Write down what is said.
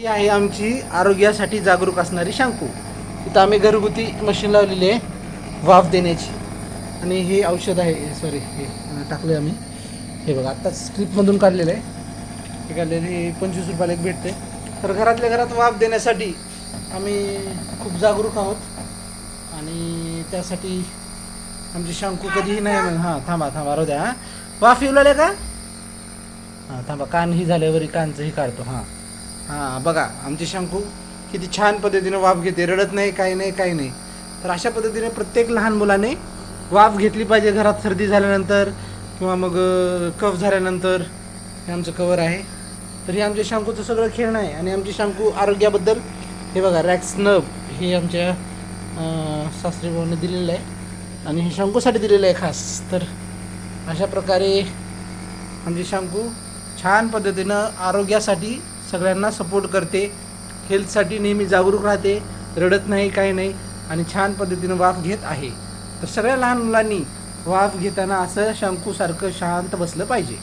ही आहे आमची आरोग्यासाठी जागरूक असणारी शांकू इथं आम्ही घरगुती मशीन लावलेली आहे वाफ देण्याची. आणि हे औषध आहे सॉरी हे टाकलं आम्ही. हे बघा आत्ताच स्ट्रीपमधून काढलेलं आहे. हे काढलेलं हे पंचवीस रुपयाला एक भेटते तर घरातल्या घरात वाफ देण्यासाठी आम्ही खूप जागरूक आहोत. आणि त्यासाठी आमची शांकू कधीही नाही म्हण हां थांबा थांबा राहू द्या हां. वाफ येऊ लागले का? हां थांबा कान ही झाल्यावर कानचं ही काढतो हां. हां बघा आमची शंकू किती छान पद्धतीने वाफ घेते. रडत नाही काही नाही काही नाही. तर अशा पद्धतीने प्रत्येक लहान मुलाने वाफ घेतली पाहिजे घरात सर्दी झाल्यानंतर किंवा मग कफ झाल्यानंतर. हे आमचं कवर आहे. तर हे आमच्या शंकूचं सगळं खेळणं आहे. आणि आमची शंकू आरोग्याबद्दल हे बघा रॅक्स नब हे आमच्या सासरी भाऊने दिलेलं आहे. आणि हे शंकूसाठी दिलेलं आहे खास. तर अशा प्रकारे आमची शंकू छान पद्धतीनं आरोग्यासाठी सगळ्यांना सपोर्ट करते. हेल्थसाठी नेहमी जागरूक राहते. रडत नाही काही नाही. आणि छान पद्धतीनं वाफ घेत आहे. तर सगळ्या लहान मुलांनी वाफ घेताना असं शंकूसारखं शांत बसलं पाहिजे.